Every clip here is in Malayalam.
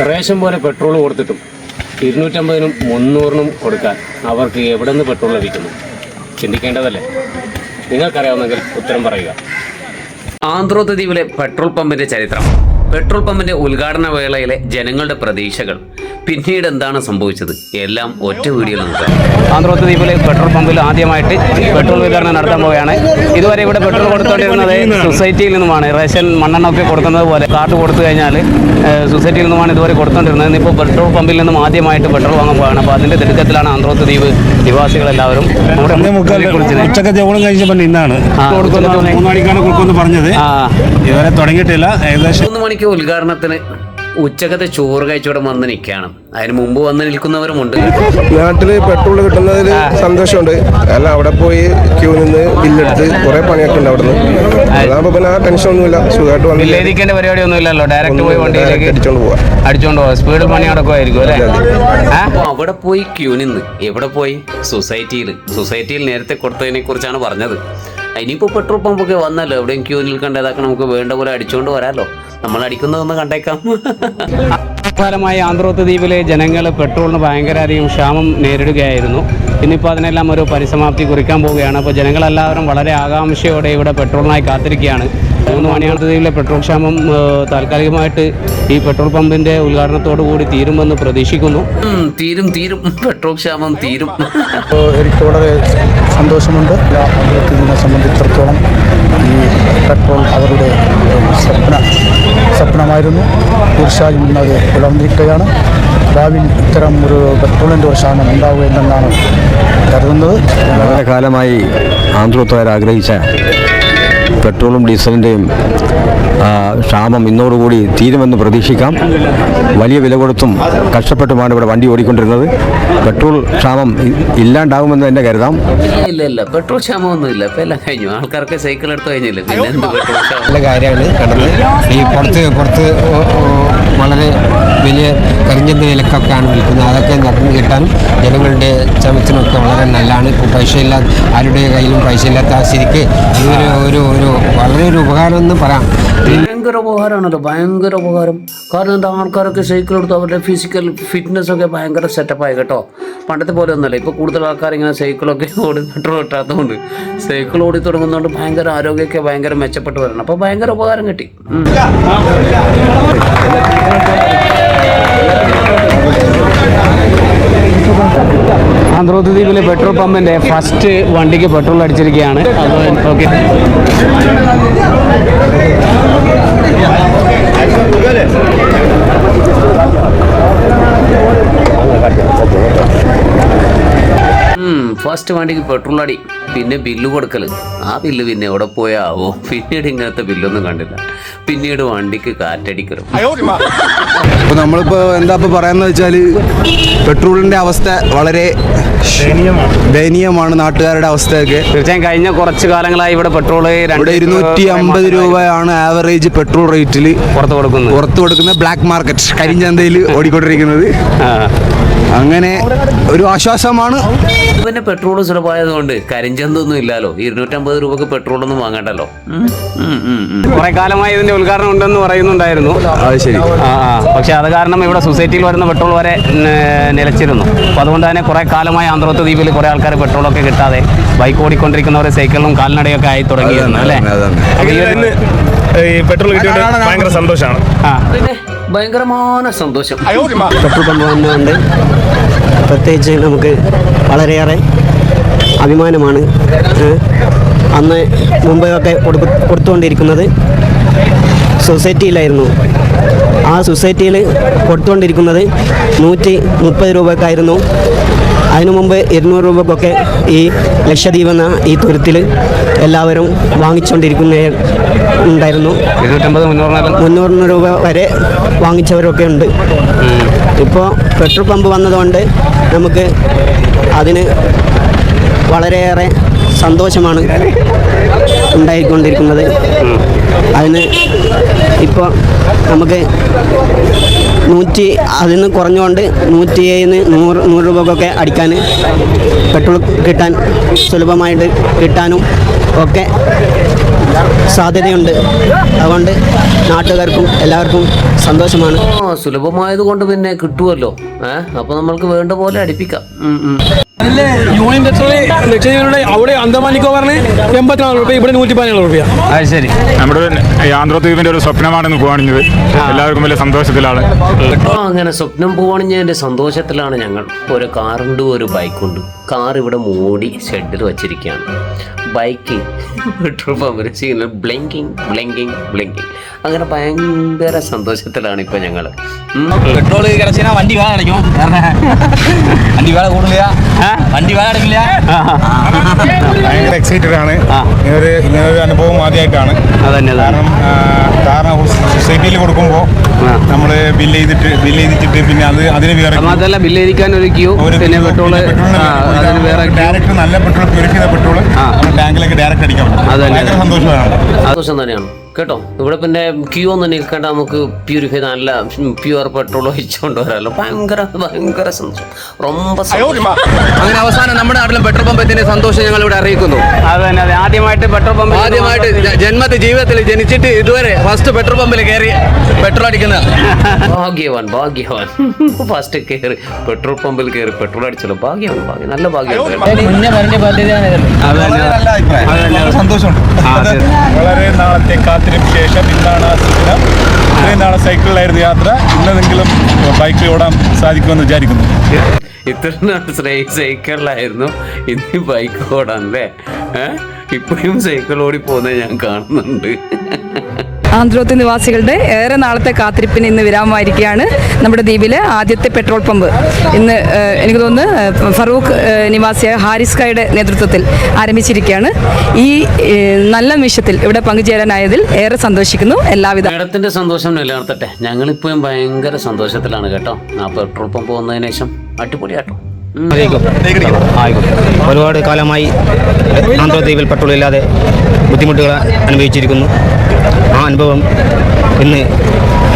റേഷൻ പോലെ പെട്രോൾ കൊടുത്തിട്ടും ഇരുന്നൂറ്റമ്പതിനും മുന്നൂറിനും കൊടുക്കാൻ അവർക്ക് എവിടെ നിന്ന് പെട്രോൾ ലഭിക്കുന്നു? ചിന്തിക്കേണ്ടതല്ലേ? നിങ്ങൾക്കറിയാവുന്നെങ്കിൽ ഉത്തരം പറയുക. ആന്ധ്രോദ്വീപിലെ പെട്രോൾ പമ്പിന്റെ ചരിത്രം. പെട്രോൾ പമ്പിന്റെ ഉദ്ഘാടന വേളയിലെ ജനങ്ങളുടെ പ്രതീക്ഷകൾ. പിന്നീട് എന്താണ് സംഭവിച്ചത്? എല്ലാം ഒറ്റ വീഡിയോയിൽ നോക്കാം ആന്ധ്രോത്ത് ദ്വീപിലെ പെട്രോൾ പമ്പിൽ ആദ്യമായിട്ട് പെട്രോൾ വിതരണം നടത്താൻ പോവുകയാണ്. ഇതുവരെ ഇവിടെ പെട്രോൾ കൊടുത്തുകൊണ്ടിരുന്നത് സൊസൈറ്റിയിൽ നിന്നുമാണ്. റേഷൻ മണ്ണെണ്ണ ഒക്കെ കൊടുക്കുന്നത് പോലെ കാർഡ് കൊടുത്തു കഴിഞ്ഞാൽ സൊസൈറ്റിയിൽ നിന്നുമാണ് ഇതുവരെ കൊടുത്തുകൊണ്ടിരുന്നത് ഇന്നിപ്പോൾ പെട്രോൾ പമ്പിൽ നിന്നും ആദ്യമായിട്ട് പെട്രോൾ വാങ്ങാൻ പോവുകയാണ്. അപ്പോൾ അതിന്റെ തിടുക്കത്തിലാണ് ആന്ധ്രോത്ത് ദ്വീപ് നിവാസികളെല്ലാവരും കഴിച്ചപ്പോൾ ഇന്നാണ് മൂന്ന് മണിക്കാണ് കൊടുക്കുമെന്ന് പറഞ്ഞത്. ഇതുവരെ തുടങ്ങിയിട്ടില്ല. ഏകദേശം മൂന്ന് മണിക്ക് ഉദ്ഘാടനത്തിന് ഉച്ചക്കത്തെ ചോറ് കഴിച്ചോടെ വന്ന് നിൽക്കുകയാണ്. അതിന് മുമ്പ് വന്ന് നിൽക്കുന്നവരുമുണ്ട്. നാട്ടിൽ പെട്രോൾ കിട്ടുന്നതിൽ സന്തോഷമുണ്ട്. അല്ല അവിടെ പോയി ക്യൂ നിന്ന് ബില്ലെടുത്ത് കുറെ പണിയൊക്കെ ഉണ്ട് അവിടെ നിന്ന് അതാകുമ്പോ പിന്നെ ആ ടെൻഷൻ ഒന്നുമില്ല. സുഖമായിട്ട് വന്ന് വില്ലേജിക്കേണ്ട പരിപാടി ഒന്നും ഇല്ലല്ലോ ഡയറക്റ്റ് പോയി വണ്ടിയിലേക്ക് അടിച്ചോണ്ട് പോവാ. അടിച്ചോണ്ട് പോവാ. സ്പീഡിൽ പണി നടക്കുമായിരിക്കും അല്ലേ? അവിടെ പോയി ക്യൂ നിന്ന്. എവിടെ പോയി? സൊസൈറ്റിയിൽ സൊസൈറ്റിയിൽ നേരത്തെ കൊടുത്തതിനെ കുറിച്ചാണ് പറഞ്ഞത്. ഇനിയിപ്പോൾ പെട്രോൾ പമ്പൊക്കെ വന്നല്ലോ എവിടെയും ക്യൂ നിൽക്കേണ്ട. ഇതൊക്കെ നമുക്ക് വേണ്ട പോലെ അടിച്ചുകൊണ്ട് വരാമല്ലോ നമ്മൾ അടിക്കുന്നതൊന്ന് കണ്ടേക്കാം. ഫലമായി ആന്ധ്രോത്ത് ദ്വീപിലെ ജനങ്ങൾ പെട്രോളിന് ഭയങ്കരധികം ക്ഷാമം നേരിടുകയായിരുന്നു. ഇന്നിപ്പോൾ അതിനെല്ലാം ഒരു പരിസമാപ്തി കുറിക്കാൻ പോവുകയാണ്. അപ്പോൾ ജനങ്ങളെല്ലാവരും വളരെ ആകാംക്ഷയോടെ ഇവിടെ പെട്രോളിനായി കാത്തിരിക്കുകയാണ്. മൂന്ന് മണിയാണ്ട് ദ്വീപിലെ പെട്രോൾ ക്ഷാമം താൽക്കാലികമായിട്ട് ഈ പെട്രോൾ പമ്പിന്റെ ഉദ്ഘാടനത്തോടു കൂടി തീരുമെന്ന് പ്രതീക്ഷിക്കുന്നു. തീരും തീരും. പെട്രോൾ ക്ഷാമം തീരും. അപ്പോൾ എനിക്ക് വളരെ സന്തോഷമുണ്ട്. ഇതിനെ സംബന്ധിച്ചിടത്തോളം ഈ പെട്രോൾ അവരുടെ സ്വപ്ന സ്വപ്നമായിരുന്നു. തീർച്ചയായും ഇന്നത് വിളർന്നിരിക്കുകയാണ് ഭാവിയിൽ ഇത്തരം ഒരു പെട്രോളിന്റെ ഒരു ക്ഷാമം ഉണ്ടാവുക എന്നാണ് കരുതുന്നത്. വളരെ കാലമായി ആന്ധ്രോത്തുകാർ ആഗ്രഹിച്ച പെട്രോളും ഡീസലിന്റെയും ആ, ക്ഷാമം ഇന്നോടുകൂടി തീരുമെന്ന് പ്രതീക്ഷിക്കാം. വലിയ വില കൊടുത്തും കഷ്ടപ്പെട്ടുമാണ് ഇവിടെ വണ്ടി ഓടിക്കൊണ്ടിരുന്നത്. പെട്രോൾ ക്ഷാമം ഇല്ലാണ്ടാകുമെന്ന് ഇല്ലാണ്ടാവുമെന്ന് തന്നെ കരുതാം. ഇല്ല ഇല്ല പെട്രോൾ ക്ഷാമമൊന്നും ഇല്ല ഇപ്പം എല്ലാം കഴിഞ്ഞു. ആൾക്കാർക്ക് സൈക്കിൾ എടുത്തു കഴിഞ്ഞില്ല? പിന്നെ എന്ത് പെട്രോൾ ക്ഷാമം? നല്ല കാര്യമാണ് കണ്ടത് ഈ പുറത്ത് പുറത്ത് വളരെ വലിയ കരിഞ്ചന്ത വിലക്കൊക്കെയാണ് വിൽക്കുന്നത്. അതൊക്കെ നടന്നു കിട്ടാൻ ജനങ്ങളുടെ ചമത്തിനൊക്കെ വളരെ നല്ലതാണ്. ഇപ്പോൾ പൈസയില്ലാ ആരുടെ കയ്യിലും പൈസ ഇല്ലാത്ത ആ സ്ഥിതിക്ക് ഇങ്ങനെ ഒരു ഒരു വളരെ ഒരു ഉപകാരം എന്ന് പറയാം. ഭയങ്കര ഉപകാരമാണല്ലോ ഭയങ്കര ഉപകാരം. കാരണം എന്താ ആൾക്കാരൊക്കെ സൈക്കിൾ എടുത്ത് അവരുടെ ഫിസിക്കൽ ഫിറ്റ്നസ് ഒക്കെ ഭയങ്കര സെറ്റപ്പായി കേട്ടോ. പണ്ടത്തെ പോലെ ഒന്നല്ല ഇപ്പോൾ കൂടുതൽ ആൾക്കാർ ഇങ്ങനെ സൈക്കിളൊക്കെ ഓടി പെട്രോൾ കിട്ടാത്തതുകൊണ്ട്. സൈക്കിൾ ഓടി തുടങ്ങുന്നതുകൊണ്ട് ഭയങ്കര ആരോഗ്യമൊക്കെ ഭയങ്കര മെച്ചപ്പെട്ട് വരണം. അപ്പോൾ ഭയങ്കര ഉപകാരം കിട്ടി. ആന്ധ്രോത്ത് ദ്വീപിലെ പെട്രോൾ പമ്പിന്റെ ഫസ്റ്റ് വണ്ടിക്ക് പെട്രോൾ അടിച്ചിരിക്കുകയാണ്. ഫസ്റ്റ് വണ്ടിക്ക് പെട്രോൾ അടി. പിന്നെ ബില്ല് കൊടുക്കൽ ആ ബില്ല് പിന്നെ എവിടെ പോയാവോ? പിന്നീട് ഇങ്ങനത്തെ ബില്ലൊന്നും കണ്ടില്ല. പിന്നീട് വണ്ടിക്ക് കാറ്റടിക്കലും. അപ്പോൾ നമ്മളിപ്പോൾ എന്താ ഇപ്പോൾ പറയാന്ന് വെച്ചാൽ പെട്രോളിന്റെ അവസ്ഥ വളരെ ദയനീയമാണ് നാട്ടുകാരുടെ അവസ്ഥയൊക്കെ. തീർച്ചയായും കഴിഞ്ഞ കുറച്ച് കാലങ്ങളായി ഇവിടെ പെട്രോൾ ഇവിടെ ഇരുന്നൂറ്റി അമ്പത് രൂപയാണ് ആവറേജ് പെട്രോൾ റേറ്റിൽ പുറത്ത് കൊടുക്കുന്നത്. പുറത്ത് കൊടുക്കുന്ന ബ്ലാക്ക് മാർക്കറ്റ് കരിഞ്ചന്തയിൽ ഓടിക്കൊണ്ടിരിക്കുന്നത്. ആ. അങ്ങനെ ഒരു ആശ്വാസമാണ്. പിന്നെ പെട്രോൾ സുലഭമായതുകൊണ്ട് കരിഞ്ചന്തൊന്നും ഇല്ലല്ലോ ഇരുന്നൂറ്റമ്പത് രൂപക്ക് പെട്രോൾ ഒന്നും വാങ്ങണ്ടല്ലോ. കുറെ കാലമായി ഇതിന്റെ ഉദ്ഘാടനം ഉണ്ടെന്ന് പറയുന്നുണ്ടായിരുന്നു. അത് ശരി. ആ. പക്ഷെ അത് കാരണം ഇവിടെ സൊസൈറ്റിയിൽ വരുന്ന പെട്രോൾ വരെ നിലച്ചിരുന്നു. അപ്പൊ അതുകൊണ്ട് തന്നെ കുറെ കാലമായി ആന്ധ്രോത്ത് ദ്വീപിൽ കുറെ ആൾക്കാർ പെട്രോളൊക്കെ കിട്ടാതെ ബൈക്ക് ഓടിക്കൊണ്ടിരിക്കുന്നവർ സൈക്കിളും കാൽനടയൊക്കെ ആയി തുടങ്ങിയിരുന്നു അല്ലേ? പെട്രോൾ കിട്ടിയോണ്ട് ഭയങ്കര സന്തോഷമാണ്. ആ. പിന്നെ ഭയങ്കരமான സന്തോഷം പെട്രോൾ പമ്പ് വന്നുകൊണ്ട് പ്രത്യേകിച്ച് നമുക്ക് വളരെയേറെ അഭിമാനമാണ് അന്ന് മുമ്പൊക്കെ കൊടുക്കു കൊടുത്തുകൊണ്ടിരിക്കുന്നത് സൊസൈറ്റിയിലായിരുന്നു. ആ സൊസൈറ്റിയിൽ കൊടുത്തുകൊണ്ടിരിക്കുന്നത് നൂറ്റി മുപ്പത് രൂപക്കായിരുന്നു. അതിനു മുമ്പ് ഇരുന്നൂറ് രൂപക്കൊക്കെ ഈ ലക്ഷദ്വീപ് എന്ന ഈ തുരുത്തിൽ എല്ലാവരും വാങ്ങിച്ചുകൊണ്ടിരിക്കുന്ന ഉണ്ടായിരുന്നു. ഇരുന്നൂറ്റമ്പത് മുന്നൂറ് രൂപ വരെ വാങ്ങിച്ചവരൊക്കെ ഉണ്ട്. ഇപ്പോൾ പെട്രോൾ പമ്പ് വന്നതുകൊണ്ട് നമുക്ക് അതിന് വളരെയേറെ സന്തോഷമാണ് ഉണ്ടായിക്കൊണ്ടിരിക്കുന്നത്. അതിന് ഇപ്പോൾ നമുക്ക് നൂറ്റി അതിൽ നിന്ന് കുറഞ്ഞുകൊണ്ട് നൂറ്റി ഏഴിന് നൂറ് നൂറ് രൂപക്കൊക്കെ അടിക്കാൻ പെട്രോൾ കിട്ടാൻ സുലഭമായിട്ട് കിട്ടാനും ഒക്കെ സാധ്യതയുണ്ട്. അതുകൊണ്ട് നാട്ടുകാർക്കും എല്ലാവർക്കും സന്തോഷമാണ്. സുലഭമായത് കൊണ്ട് പിന്നെ കിട്ടുമല്ലോ ഏഹ് അപ്പൊ നമ്മൾക്ക് വേണ്ട പോലെ അടിപ്പിക്കാം. യൂണിയൻ ടെറിട്ടറി അവിടെ അന്തമാൻ നിക്കോബാറിന് എൺപത്തിനാല് റുപ്യ ഇവിടെ നൂറ്റി പതിനാല് റുപ്യ അത് ശരി. നമ്മുടെ യാന്ത്രദ്വീപിന്റെ ഒരു സ്വപ്നമാണെന്ന് പോവാണിത് എല്ലാവർക്കും വലിയ സന്തോഷത്തിലാണ്. അങ്ങനെ സ്വപ്നം പോവാണിഞ്ഞതിന്റെ സന്തോഷത്തിലാണ് ഞങ്ങൾ. ഒരു കാറുണ്ട് ഒരു ബൈക്കുണ്ട് കാർ ഇവിടെ മൂടി ഷെഡിൽ വച്ചിരിക്കുകയാണ്. ബൈക്ക്. പെട്രോൾ പമ്പിന് സിഗ്നൽ ബ്ലിങ്കിങ് ബ്ലിങ്കിങ് ബ്ലിങ്കിങ് അങ്ങനെ ഭയങ്കര സന്തോഷത്തിലാണ് ഇപ്പൊ ഞങ്ങൾ പെട്രോൾ കിടച്ചാ വണ്ടി വേറെ അടയ്ക്കും. വണ്ടി വേറെ കൂടില്ല വണ്ടി വേറെ അടക്കില്ല ഭയങ്കര എക്സൈറ്റഡ് ആണ്. ഇങ്ങനൊരു ഇങ്ങനൊരു അനുഭവം ആദ്യമായിട്ടാണ് കാരണം കാരണം സൊസൈറ്റിയിൽ കൊടുക്കുമ്പോൾ നമ്മൾ ബില്ല് ചെയ്തിട്ട് ബില്ല് ചെയ്തിട്ട് പിന്നെ അത് അതിന് വേറെ അതല്ല ബില്ലിരിക്കാൻ ഒരു ക്യൂ പിന്നെ പെട്രോൾ അതിന് വേറെ ഡയറക്റ്റ് നല്ല പെട്രോൾ പ്യൂരിഫൈ ചെയ്ത പെട്രോൾ ടാങ്കിലേക്ക് ഡയറക്റ്റ് അടിക്കാൻ പറ്റും. സന്തോഷം തന്നെയാണ്. കേട്ടോ? ഇവിടെ പിന്നെ ക്യൂ ഒന്നും നിൽക്കേണ്ട നമുക്ക് പ്യൂരിഫൈ നല്ല പ്യുവർ പെട്രോൾ ഒഴിച്ചുകൊണ്ട് വരാമല്ലോ ഭയങ്കര ഭയങ്കര സന്തോഷം. റൊമ്പ അങ്ങനെ അവസാനം നമ്മുടെ നാട്ടിലും പെട്രോൾ പമ്പത്തിന് സന്തോഷം ഞങ്ങൾ ഇവിടെ അറിയിക്കുന്നു. അതെ അതെ. ആദ്യമായിട്ട് പെട്രോൾ പമ്പ് ആദ്യമായിട്ട് ജന്മത്തെ ജീവിതത്തിൽ ജനിച്ചിട്ട് ഇതുവരെ ഫസ്റ്റ് പെട്രോൾ പമ്പിൽ കയറി പെട്രോൾ അടിക്കുന്ന. ഭാഗ്യവാൻ ഭാഗ്യവാൻ. ഫസ്റ്റ് കയറി പെട്രോൾ പമ്പിൽ കയറി പെട്രോൾ അടിച്ചല്ലോ. ഭാഗ്യവാൻ ഭാഗ്യം നല്ല ഭാഗ്യം വളരെ നാളത്തെ കാത്ത് കാത്തിരിപ്പ് ശേഷം ഇന്നാണ് സിഗ്നം ഇത്രയും നാളെ സൈക്കിളിലായിരുന്നു യാത്ര. ഇന്നെങ്കിലും ബൈക്കിൽ ഓടാൻ സാധിക്കുമെന്ന് വിചാരിക്കുന്നു. ഇത്രയും നാൾ സൈക്കിളിലായിരുന്നു. ഇന്ന് ബൈക്ക് ഓടാൻ അല്ലേ? ഇപ്പോഴും സൈക്കിൾ ഓടി പോകുന്നത് ഞാൻ കാണുന്നുണ്ട്. ആന്ധ്രോത്ത് നിവാസികളുടെ ഏറെ നാളത്തെ കാത്തിരിപ്പിന് ഇന്ന് വിരാമമായിരിക്കുകയാണ് നമ്മുടെ ദ്വീപിലെ ആദ്യത്തെ പെട്രോൾ പമ്പ്. ഇന്ന് എനിക്ക് തോന്നുന്നു ഫറൂഖ് നിവാസിയായ ഹാരിസ് ഖായുടെ നേതൃത്വത്തിൽ ആരംഭിച്ചിരിക്കുകയാണ്. ഈ നല്ല നിമിഷത്തിൽ ഇവിടെ പങ്കുചേരാനായതിൽ ഏറെ സന്തോഷിക്കുന്നു. എല്ലാവിധ മേഡത്തിന്റെ സന്തോഷം നിലനിർത്തട്ടെ. ഞങ്ങളിപ്പോഴും ഭയങ്കര സന്തോഷത്തിലാണ് കേട്ടോ. ആ പെട്രോൾ പമ്പ് വന്നതിന് ശേഷം അടിപൊളിയാട്ടോ. കേട്ടോ ആയിക്കോട്ടെ. ഒരുപാട് കാലമായി ആന്ധ്രദ്വീപിൽ പെട്രോൾ ഇല്ലാതെ ബുദ്ധിമുട്ടുകൾ അനുഭവിച്ചിരിക്കുന്നു. അനുഭവം ഇന്ന്.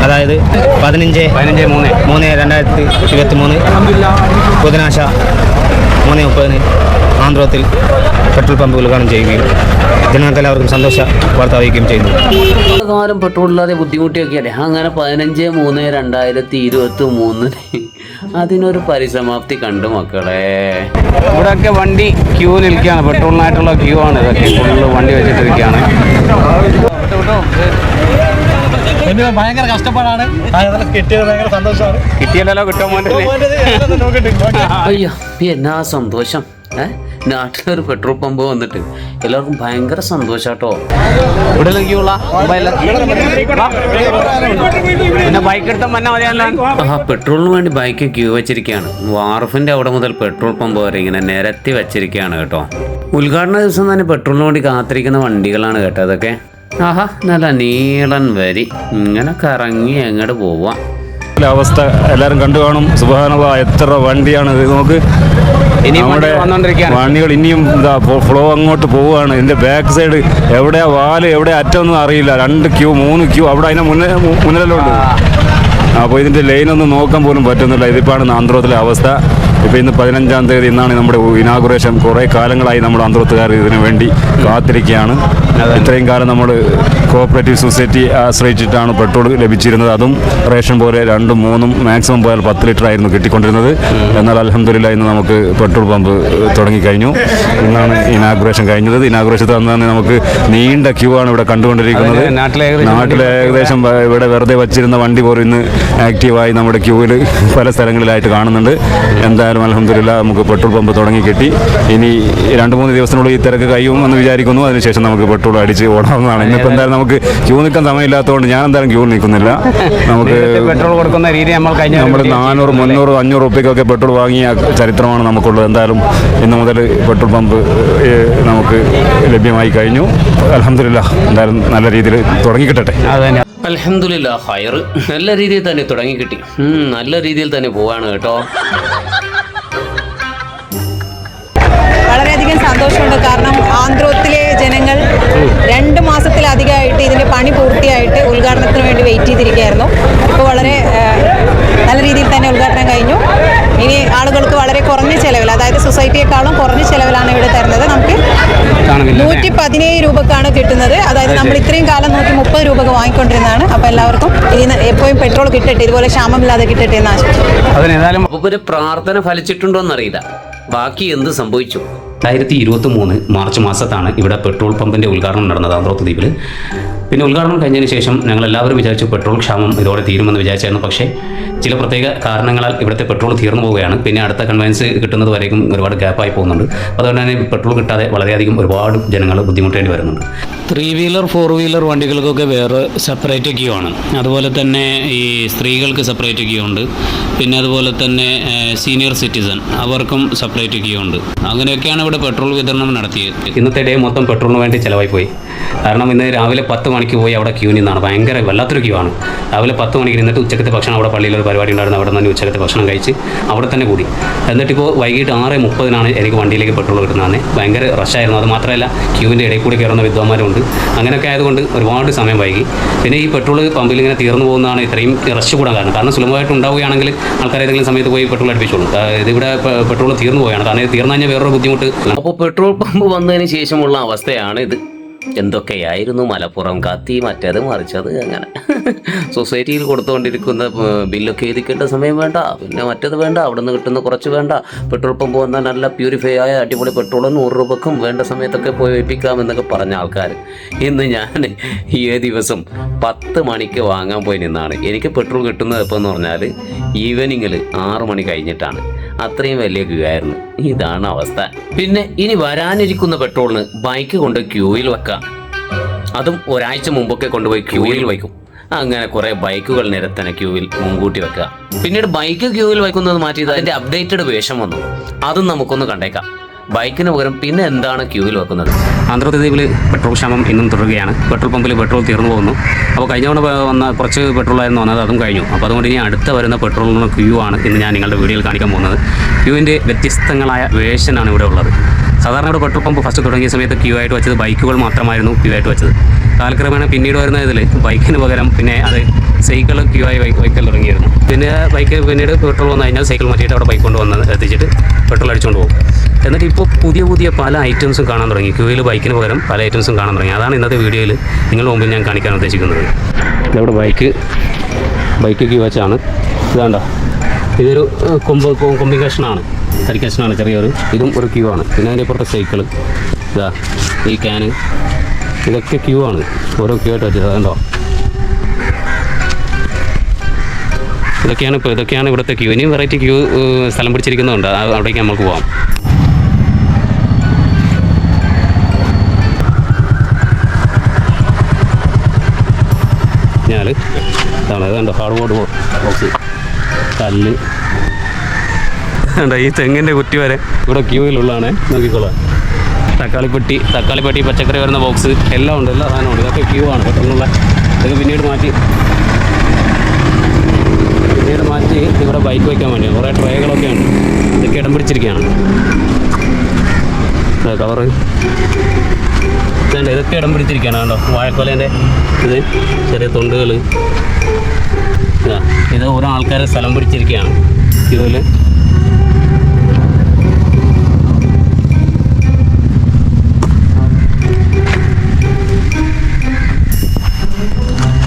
അതായത് പതിനഞ്ച് പതിനഞ്ച് മൂന്ന്. മൂന്ന് രണ്ടായിരത്തി ഇരുപത്തി മൂന്ന് ബുധനാഴ്ച മൂന്ന് മുപ്പതിന് ആന്ധ്രത്തിൽ പെട്രോൾ പമ്പ് ഉദ്ഘാടനം ചെയ്യുകയും ജനങ്ങൾക്ക് എല്ലാവർക്കും സന്തോഷ വാർത്ത അറിയിക്കുകയും ചെയ്യുന്നു. കാലം പെട്രോൾ ഇല്ലാതെ ബുദ്ധിമുട്ടിയൊക്കെയല്ലേ? അങ്ങനെ പതിനഞ്ച് മൂന്ന് രണ്ടായിരത്തി ഇരുപത്തി മൂന്നിന് അതിനൊരു പരിസമാപ്തി കണ്ടു മക്കളെ. ഇവിടെയൊക്കെ വണ്ടി ക്യൂ നിൽക്കുകയാണ്. പെട്രോളിനായിട്ടുള്ള ക്യൂ ആണ് ഇതൊക്കെ. ഫുള്ള് വണ്ടി വെച്ചിട്ടിരിക്കുകയാണ്. ഭയങ്കര കഷ്ടപ്പാടാണ്. കിട്ടിയത് ഭയങ്കര സന്തോഷമാണ്. കിട്ടിയല്ലോ കിട്ടാൻ അയ്യോ എന്നാ സന്തോഷം? ഏഹ് നാട്ടിലൊരു പെട്രോൾ പമ്പ് വന്നിട്ട് എല്ലാവർക്കും ഭയങ്കര സന്തോഷാട്ടോ. ഇവിടെ പിന്നെ ബൈക്ക് എടുത്ത മന്ന മതിയല്ലോ ആ പെട്രോളിന് വേണ്ടി ബൈക്ക് ക്യൂ വെച്ചിരിക്കുകയാണ് വാർഫിന്റെ അവിടെ മുതൽ പെട്രോൾ പമ്പ് വരെ ഇങ്ങനെ നിരത്തി വെച്ചിരിക്കുകയാണ് കേട്ടോ. ഉദ്ഘാടന ദിവസം തന്നെ പെട്രോളിന് വേണ്ടി കാത്തിരിക്കുന്ന വണ്ടികളാണ് കേട്ടോ അതൊക്കെ ആഹാ നല്ല നീളൻ വരി. ഇങ്ങനെ കറങ്ങി അങ്ങോട്ട് പോവാം. അവസ്ഥ എല്ലാവരും കണ്ടു കാണും. സുബാനുള്ള എത്ര വണ്ടിയാണ് ഇത് നോക്ക്. നമ്മുടെ വണ്ടികൾ. ഇനിയും എന്താ ഫ്ലോ അങ്ങോട്ട് പോവുകയാണ്. ഇതിന്റെ ബാക്ക് സൈഡ് എവിടെയാ വാൽ എവിടെ അറ്റമൊന്നും അറിയില്ല. രണ്ട് ക്യൂ മൂന്ന് ക്യൂ അവിടെ അതിനെ മുന്നേ മുന്നിലെല്ലാം അപ്പോൾ ഇതിന്റെ ലൈനൊന്നും നോക്കാൻ പോലും പറ്റുന്നില്ല. ഇതിപ്പോഴാണ് ആന്ധ്രത്തിലെ അവസ്ഥ. ഇപ്പോൾ ഇന്ന് പതിനഞ്ചാം തീയതി ഇന്നാണ് നമ്മുടെ ഇനാഗുറേഷൻ കുറേ കാലങ്ങളായി നമ്മുടെ ആന്ധ്രത്തുകാർ ഇതിനു വേണ്ടി കാത്തിരിക്കുകയാണ്. ഇത്രയും കാലം നമ്മൾ കോഓപ്പറേറ്റീവ് സൊസൈറ്റി ആശ്രയിച്ചിട്ടാണ് പെട്രോൾ ലഭിച്ചിരുന്നത്. അതും റേഷൻ പോലെ രണ്ടും മൂന്നും മാക്സിമം പോയാൽ പത്ത് ലിറ്റർ ആയിരുന്നു കിട്ടിക്കൊണ്ടിരുന്നത്. എന്നാൽ അലഹമില്ല ഇന്ന് നമുക്ക് പെട്രോൾ പമ്പ് തുടങ്ങിക്കഴിഞ്ഞു. ഇന്നാണ് ഇനാഗുറേഷൻ കഴിഞ്ഞത്. ഇനാഗുറേഷൻ തന്നെ നമുക്ക് നീണ്ട ക്യൂ ആണ് ഇവിടെ കണ്ടുകൊണ്ടിരിക്കുന്നത്. നാട്ടിലെ ഏകദേശം ഇവിടെ വെറുതെ വച്ചിരുന്ന വണ്ടി പോലും ഇന്ന് ആക്റ്റീവായി നമ്മുടെ ക്യൂവിൽ പല സ്ഥലങ്ങളിലായിട്ട് കാണുന്നുണ്ട്. എന്തായാലും അലഹമില്ല നമുക്ക് പെട്രോൾ പമ്പ് തുടങ്ങി കിട്ടി. ഇനി രണ്ട് മൂന്ന് ദിവസത്തിനുള്ളിൽ ഈ തിരക്ക് കഴിയും എന്ന് വിചാരിക്കുന്നു. അതിനുശേഷം നമുക്ക് പെട്രോൾ അടിച്ച് ഓടാവുന്നതാണ്. ഇന്നിപ്പോൾ എന്തായാലും നമുക്ക് ക്യൂ നിൽക്കാൻ സമയമില്ലാത്തതുകൊണ്ട് ഞാൻ എന്തായാലും ക്യൂ നിൽക്കുന്നില്ല. നമുക്ക് പെട്രോൾ കൊടുക്കുന്ന രീതി നമ്മൾ കഴിഞ്ഞ നമ്മൾ നാനൂറ് മുന്നൂറ് അഞ്ഞൂറ് റുപ്യക്കൊക്കെ പെട്രോൾ വാങ്ങിയ ചരിത്രമാണ് നമുക്കുള്ളത്. എന്തായാലും ഇന്ന് മുതൽ പെട്രോൾ പമ്പ് നമുക്ക് ലഭ്യമായി കഴിഞ്ഞു. അലഹമില്ല എന്തായാലും നല്ല രീതിയിൽ തുടങ്ങിക്കിട്ടട്ടെ. അലഹമില്ല ഹയർ നല്ല രീതിയിൽ തന്നെ തുടങ്ങി കിട്ടി. നല്ല രീതിയിൽ തന്നെ പോവാണ് കേട്ടോ. വളരെയധികം സന്തോഷമുണ്ട്. കാരണം ആന്ധ്രത്തിലെ ജനങ്ങൾ രണ്ട് മാസത്തിലധികമായിട്ട് ഇതിന്റെ പണി പൂർത്തിയായിട്ട് ഉദ്ഘാടനത്തിന് വേണ്ടി വെയിറ്റ് ചെയ്തിരിക്കുകയായിരുന്നു. ഇപ്പോൾ വളരെ നല്ല രീതിയിൽ തന്നെ ഉദ്ഘാടനം കഴിഞ്ഞു. ഇനി ആളുകൾക്ക് വളരെ കുറഞ്ഞ ചിലവിൽ അതായത് സൊസൈറ്റിയെക്കാളും കുറഞ്ഞ ചിലവിലാണ് ഇവിടെ തരുന്നത്. നമുക്ക് നൂറ്റി പതിനേഴ് രൂപക്കാണ് കിട്ടുന്നത്. അതായത് നമ്മൾ ഇത്രയും കാലം നൂറ്റി മുപ്പത് രൂപക്ക് വാങ്ങിക്കൊണ്ടിരുന്നതാണ്. അപ്പോൾ എല്ലാവർക്കും ഇനി എപ്പോഴും പെട്രോൾ കിട്ടട്ടെ ഇതുപോലെ ക്ഷാമമില്ലാതെ കിട്ടട്ടെ എന്ന് അപ്പോൾ ഒരു പ്രാർത്ഥന ഫലിച്ചിട്ടുണ്ടോ എന്നറിയില്ല. ബാക്കി എന്ത് സംഭവിച്ചു? രണ്ടായിരത്തി ഇരുപത്തി മൂന്ന് മാർച്ച് മാസത്താണ് ഇവിടെ പെട്രോൾ പമ്പിന്റെ ഉദ്ഘാടനം നടന്നത് ആന്ധ്രോത്ത് ദ്വീപിൽ പിന്നെ ഉദ്ഘാടനം കഴിഞ്ഞതിന് ശേഷം ഞങ്ങൾ എല്ലാവരും വിചാരിച്ചു പെട്രോൾ ക്ഷാമം ഇതോടെ തീരുമെന്ന് വിചാരിച്ചായിരുന്നു. പക്ഷേ ചില പ്രത്യേക കാരണങ്ങളാൽ ഇവിടുത്തെ പെട്രോൾ തീർന്നു പോവുകയാണ്. പിന്നെ അടുത്ത കൺവെൻസ് കിട്ടുന്നത് വരേക്കും ഒരുപാട് ഗ്യാപ്പായി പോകുന്നുണ്ട്. അതുകൊണ്ട് തന്നെ പെട്രോൾ കിട്ടാതെ വളരെയധികം ഒരുപാട് ജനങ്ങൾ ബുദ്ധിമുട്ടേണ്ടി വരുന്നുണ്ട്. ത്രീ വീലർ ഫോർ വീലർ വണ്ടികൾക്കൊക്കെ വേറെ സെപ്പറേറ്റ് ക്യൂ ആണ്. അതുപോലെ തന്നെ ഈ സ്ത്രീകൾക്ക് സെപ്പറേറ്റ് ക്യൂ ഉണ്ട്. പിന്നെ അതുപോലെ തന്നെ സീനിയർ സിറ്റിസൺ അവർക്കും സെപ്പറേറ്റ് ക്യൂ ഉണ്ട്. അങ്ങനെയൊക്കെയാണ് ഇവിടെ പെട്രോൾ വിതരണം നടത്തിയത്. ഇന്നത്തെ ഡേ മൊത്തം പെട്രോളിന് വേണ്ടി ചിലവായി പോയി. കാരണം ഇന്ന് രാവിലെ പത്ത് മണിക്ക് പോയി അവിടെ ക്യൂ നിന്നാണ്. ഭയങ്കര വല്ലാത്തൊരു ക്യൂ ആണ്. രാവിലെ പത്ത് മണിക്ക് നിന്നിട്ട് ഉച്ചക്കത്തെ ഭക്ഷണം അവിടെ പള്ളിയിൽ ഒരു പരിപാടി ഉണ്ടായിരുന്നു. അവിടെ നിന്ന് ഉച്ചക്കത്തെ ഭക്ഷണം കഴിച്ച് അവിടെ തന്നെ കൂടി. എന്നിട്ടിപ്പോൾ വൈകിട്ട് ആറ് മുപ്പതിനാണ് എനിക്ക് വണ്ടിയിലേക്ക് പെട്രോൾ കിട്ടുന്നത് ഭയങ്കര റഷായിരുന്നു അത് മാത്രമല്ല ക്യൂവിന്റെ ഇടയിൽ കൂടി കയറുന്ന വിദ്വാന്മാരുണ്ട്. അങ്ങനെയൊക്കെ ആയതുകൊണ്ട് ഒരുപാട് സമയം വൈകി. പിന്നെ ഈ പെട്രോൾ പമ്പിൽ ഇങ്ങനെ തീർന്നു പോകുന്നതാണ് ഇത്രയും റഷ് കൂടാൻ കാരണം. കാരണം സുലഭമായിട്ട് ഉണ്ടാവുകയാണെങ്കിൽ ആൾക്കാർ ഏതെങ്കിലും സമയത്ത് പോയി പെട്രോൾ അടിപ്പിച്ചോളൂ. ഇതിവിടെ പെട്രോൾ തീർന്നു പോയാണ് കാരണം തീർന്നു കഴിഞ്ഞാൽ വേറൊരു ബുദ്ധിമുട്ട്. അപ്പോൾ പെട്രോൾ പമ്പ് വന്നതിന് ശേഷമുള്ള അവസ്ഥയാണ് ഇത്. എന്തൊക്കെയായിരുന്നു മലപ്പുറം കത്തി മറ്റേത് മറിച്ചത് അങ്ങനെ. സൊസൈറ്റിയിൽ കൊടുത്തുകൊണ്ടിരിക്കുന്ന ബില്ലൊക്കെ എഴുതിക്കേണ്ട സമയം വേണ്ട പിന്നെ മറ്റേത് വേണ്ട അവിടെ നിന്ന് കിട്ടുന്ന കുറച്ച് വേണ്ട. പെട്രോൾ പമ്പ് വന്നാൽ നല്ല പ്യൂരിഫൈ ആയ അടിപൊളി പെട്രോൾ നൂറ് രൂപക്കും വേണ്ട സമയത്തൊക്കെ പോയി വെപ്പിക്കാം എന്നൊക്കെ പറഞ്ഞ ആൾക്കാർ ഇന്ന് ഞാൻ ഈ ദിവസം പത്ത് മണിക്ക് വാങ്ങാൻ പോയി നിന്നാണ്. എനിക്ക് പെട്രോൾ കിട്ടുന്നത് എപ്പോൾ എന്ന് പറഞ്ഞാൽ ഈവനിങ്ങിൽ ആറ് മണി കഴിഞ്ഞിട്ടാണ്. അത്രയും വലിയ ക്യൂ ആയിരുന്നു. ഇതാണ് അവസ്ഥ. പിന്നെ ഇനി വരാനിരിക്കുന്ന പെട്രോളിന് ബൈക്ക് കൊണ്ട് ക്യൂവിൽ വെക്കാം. അതും ഒരാഴ്ച മുമ്പൊക്കെ കൊണ്ടുപോയി ക്യൂവിൽ വയ്ക്കും. അങ്ങനെ കുറെ ബൈക്കുകൾ നിരത്തനെ ക്യൂവിൽ മുൻകൂട്ടി വെക്കുക. പിന്നീട് ബൈക്ക് ക്യൂവിൽ വയ്ക്കുന്നത് മാറ്റി അതിന്റെ അപ്ഡേറ്റഡ് വേഷം വന്നു. അതും നമുക്കൊന്ന് കണ്ടേക്കാം. ബൈക്കിന് പകരം പിന്നെ എന്താണ് ക്യൂവിൽ വെക്കുന്നത്? ആന്ധ്രാപ്രദേശിൽ പെട്രോൾ ക്ഷാമം ഇന്നും തുടരുകയാണ്. പെട്രോൾ പമ്പിൽ പെട്രോൾ തീർന്നു പോകുന്നു. അപ്പോൾ കഴിഞ്ഞ തവണ വന്ന കുറച്ച് പെട്രോളായിരുന്നു വന്നത് അതും കഴിഞ്ഞു. അപ്പോൾ അതുകൊണ്ട് ഇനി അടുത്ത വരുന്ന പെട്രോളിനുള്ള ക്യൂ ആണ് ഇന്ന് ഞാൻ നിങ്ങളുടെ വീഡിയോയിൽ കാണിക്കാൻ പോകുന്നത്. ക്യൂവിന്റെ വ്യത്യസ്തങ്ങളായ വേഷനാണ് ഇവിടെ ഉള്ളത്. സാധാരണ ഇവിടെ പെട്രോൾ പമ്പ് ഫസ്റ്റ് തുടങ്ങിയ സമയത്ത് ക്യൂ ആയിട്ട് വെച്ചത് ബൈക്കുകൾ മാത്രമായിരുന്നു ക്യൂ ആയിട്ട് വെച്ചത്. കാലക്രമേണ പിന്നീട് വരുന്ന ഇതിൽ ബൈക്കിന് പകരം പിന്നെ അത് സൈക്കിൾ ക്യൂ ആയി ബൈക്ക് ബൈക്കിൽ തുടങ്ങിയിരുന്നു. പിന്നെ ബൈക്ക് പിന്നീട് പെട്രോൾ വന്നു കഴിഞ്ഞാൽ സൈക്കിൾ മാറ്റിയിട്ട് അവിടെ ബൈക്ക് കൊണ്ട് വന്ന് എത്തിച്ചിട്ട് പെട്രോൾ അടിച്ചുകൊണ്ട് പോകും. എന്നിട്ട് ഇപ്പോൾ പുതിയ പുതിയ പല ഐറ്റംസും കാണാൻ തുടങ്ങി. ക്യൂയിൽ ബൈക്കിന് പകരം പല ഐറ്റംസും കാണാൻ തുടങ്ങി. അതാണ് ഇന്നത്തെ വീഡിയോയിൽ നിങ്ങളുടെ മുമ്പിൽ ഞാൻ കാണിക്കാൻ ഉദ്ദേശിക്കുന്നത്. ഇതവിടെ ബൈക്ക് ബൈക്ക് ക്യൂ വെച്ചാണ്. ഇതാണ്ട? ഇതൊരു കൊമ്പ് കൊ- കൊമ്പി കഷ്ണമാണ് തരി കഷ്ണമാണ് ചെറിയൊരു. ഇതും ഒരു ക്യൂ ആണ്. പിന്നെ അതിന്റെ പുറത്തെ സൈക്കിൾ ഇതാ ഈ ക്യാന് ഇതൊക്കെ ക്യൂ ആണ്. ഓരോ ക്യൂ ആയിട്ട് വെച്ചത്. അതുണ്ടോ? ഇതൊക്കെയാണ് ഇപ്പോൾ ഇതൊക്കെയാണ് ഇവിടുത്തെ ക്യൂ ഇനിയും വെറൈറ്റി ക്യൂ സ്ഥലം പിടിച്ചിരിക്കുന്നുണ്ട് അവിടേക്ക് നമുക്ക് പോവാം. ഞാൻ ഇതാണ് കണ്ടോ? ഹാർഡ് ബോർഡ് ബോക്സ് കല്ല്. കണ്ടോ ഈ തെങ്ങിന്റെ കുറ്റി വരെ ഇവിടെ ക്യൂവിലുള്ളതാണ് നോക്കിക്കോളാം. തക്കാളിപ്പെട്ടി തക്കാളിപ്പെട്ടി പച്ചക്കറി വരുന്ന ബോക്സ് എല്ലാം ഉണ്ട് എല്ലാ സാധനവും ഉണ്ട്. ഇതൊക്കെ ക്യൂ ആണ്. പെട്ടെന്നുള്ള ഇതൊക്കെ പിന്നീട് മാറ്റി. പിന്നീട് മാറ്റി ഇവിടെ ബൈക്ക് വയ്ക്കാൻ വേണ്ടി കുറേ ട്രേകളൊക്കെ ഉണ്ട്. ഇതൊക്കെ ഇടം പിടിച്ചിരിക്കുകയാണ്. കവറ് ഇതുണ്ട് ഇതൊക്കെ ഇടം പിടിച്ചിരിക്കുകയാണ് കണ്ടോ? വാഴക്കൊലേന്റെ ഇത് ചെറിയ തൊണ്ടുകൾ ഇതാ ഓരോ ആൾക്കാരെ സ്ഥലം പിടിച്ചിരിക്കുകയാണ്. ക്യൂവിൽ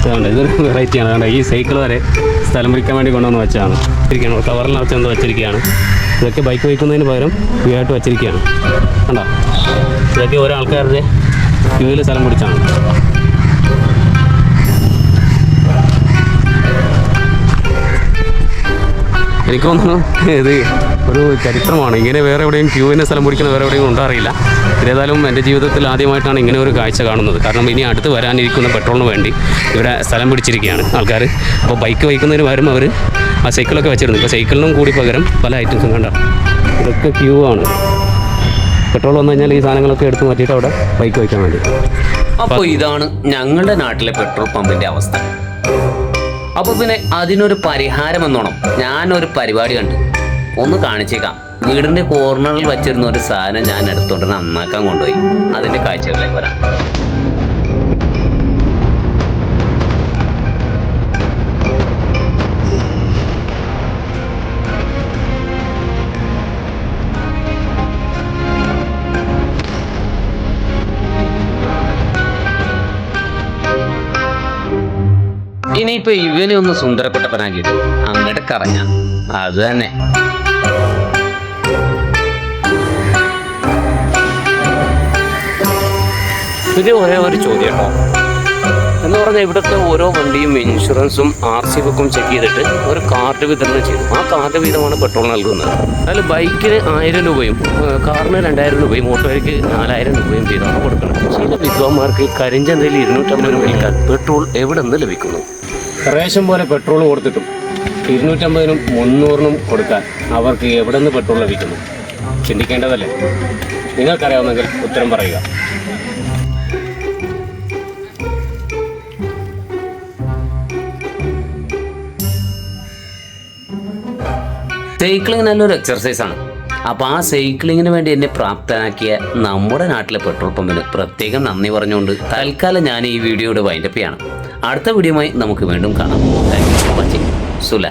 ഇതുണ്ട് ഇതൊരു വെറൈറ്റിയാണ്. കണ്ടോ ഈ സൈക്കിൾ വരെ സ്ഥലം പിടിക്കാൻ വേണ്ടി കൊണ്ടുവന്ന് വെച്ചാണ് ഇരിക്കുകയാണ് കവറിനകത്ത് എന്തോ വെച്ചിരിക്കുകയാണ്. ഇതൊക്കെ ബൈക്ക് വയ്ക്കുന്നതിന് പകരം ഫ്രീ ആയിട്ട് വെച്ചിരിക്കുകയാണ്. കണ്ടോ? ഇതൊക്കെ ഓരോ ആൾക്കാരുടെ ക്യൂവിൽ സ്ഥലം പിടിച്ചാണ് എനിക്ക് തോന്നുന്നു ഇത് ഒരു ചരിത്രമാണ്. ഇങ്ങനെ വേറെ എവിടെയും ക്യൂവിന്റെ സ്ഥലം പിടിക്കുന്ന വേറെ എവിടെയും ഉണ്ടാറില്ല ഏതായാലും എന്റെ ജീവിതത്തിൽ ആദ്യമായിട്ടാണ് ഇങ്ങനെ ഒരു കാഴ്ച കാണുന്നത്. കാരണം ഇനി അടുത്ത് വരാനിരിക്കുന്ന പെട്രോളിന് വേണ്ടി ഇവിടെ സ്ഥലം പിടിച്ചിരിക്കുകയാണ് ആൾക്കാർ അപ്പോൾ ബൈക്ക് വയ്ക്കുന്നതിന് പകരം അവർ ആ സൈക്കിളൊക്കെ വെച്ചിരുന്നു. ഇപ്പോൾ സൈക്കിളിനും കൂടി പകരം പല ഐറ്റംസും കണ്ട. ഇതൊക്കെ ക്യൂ ആണ്. പെട്രോൾ വന്നു കഴിഞ്ഞാൽ ഈ സാധനങ്ങളൊക്കെ എടുത്ത് മാറ്റിയിട്ട് അവിടെ ബൈക്ക് വയ്ക്കാൻ വേണ്ടി. അപ്പോൾ ഇതാണ് ഞങ്ങളുടെ നാട്ടിലെ പെട്രോൾ പമ്പിന്റെ അവസ്ഥ. അപ്പോൾ പിന്നെ അതിനൊരു പരിഹാരം എന്നോണം ഞാനൊരു പരിപാടി കണ്ടു. ഒന്ന് കാണിച്ചേക്കാം. വീടിന്റെ കോർണറിൽ വച്ചിരുന്ന ഒരു സാധനം ഞാൻ എടുത്തോണ്ട് നന്നാക്കാൻ കൊണ്ടുപോയി. അതിന്റെ കാഴ്ചകളിലേക്ക് വരാം. ഇനിയിപ്പോ ഇവനെ ഒന്ന് സുന്ദരപ്പെട്ടപ്പനാക്കിയിട്ട് അങ്ങോട്ട് കറങ്ങാം അത് തന്നെ. ഇത് ഒരേ ഒരു ചോദ്യം കേട്ടോ. എന്ന് പറഞ്ഞാൽ ഇവിടുത്തെ ഓരോ വണ്ടിയും ഇൻഷുറൻസും ആർ സി ബുക്കും ചെക്ക് ചെയ്തിട്ട് ഒരു കാർഡ് വിതരണം ചെയ്തു. ആ കാർഡ് വീതമാണ് പെട്രോൾ നൽകുന്നത്. അതിൽ ബൈക്കിന് ആയിരം രൂപയും കാറിന് രണ്ടായിരം രൂപയും ഓട്ടോയ്ക്ക് നാലായിരം രൂപയും വീതമാണ് കൊടുക്കുന്നത്. ചില വിദ്വാന്മാർക്ക് കരിഞ്ചന്തയിൽ ഇരുന്നൂറ്റമ്പത് രൂപയിൽ പെട്രോൾ എവിടെ നിന്ന് ലഭിക്കുന്നു? റേഷൻ പോലെ പെട്രോൾ കൊടുത്തിട്ടും ഇരുന്നൂറ്റമ്പതിനും മുന്നൂറിനും കൊടുക്കാൻ അവർക്ക് എവിടെ നിന്ന് പെട്രോൾ ലഭിക്കുന്നു? ചിന്തിക്കേണ്ടതല്ലേ? നിങ്ങൾക്കറിയാവുന്നെങ്കിൽ ഉത്തരം പറയുക. സൈക്ലിംഗ് നല്ലൊരു എക്സർസൈസ് ആണ്. അപ്പോൾ ആ സൈക്ലിങ്ങിന് വേണ്ടി എന്നെ പ്രാപ്തനാക്കിയ നമ്മുടെ നാട്ടിലെ പെട്രോൾ പമ്പിന് പ്രത്യേകം നന്ദി പറഞ്ഞുകൊണ്ട് തൽക്കാലം ഞാൻ ഈ വീഡിയോയുടെ വൈൻഡപ്പിയാണ് അടുത്ത വീഡിയോയുമായി നമുക്ക് വീണ്ടും കാണാം. Thank you for watching സുല.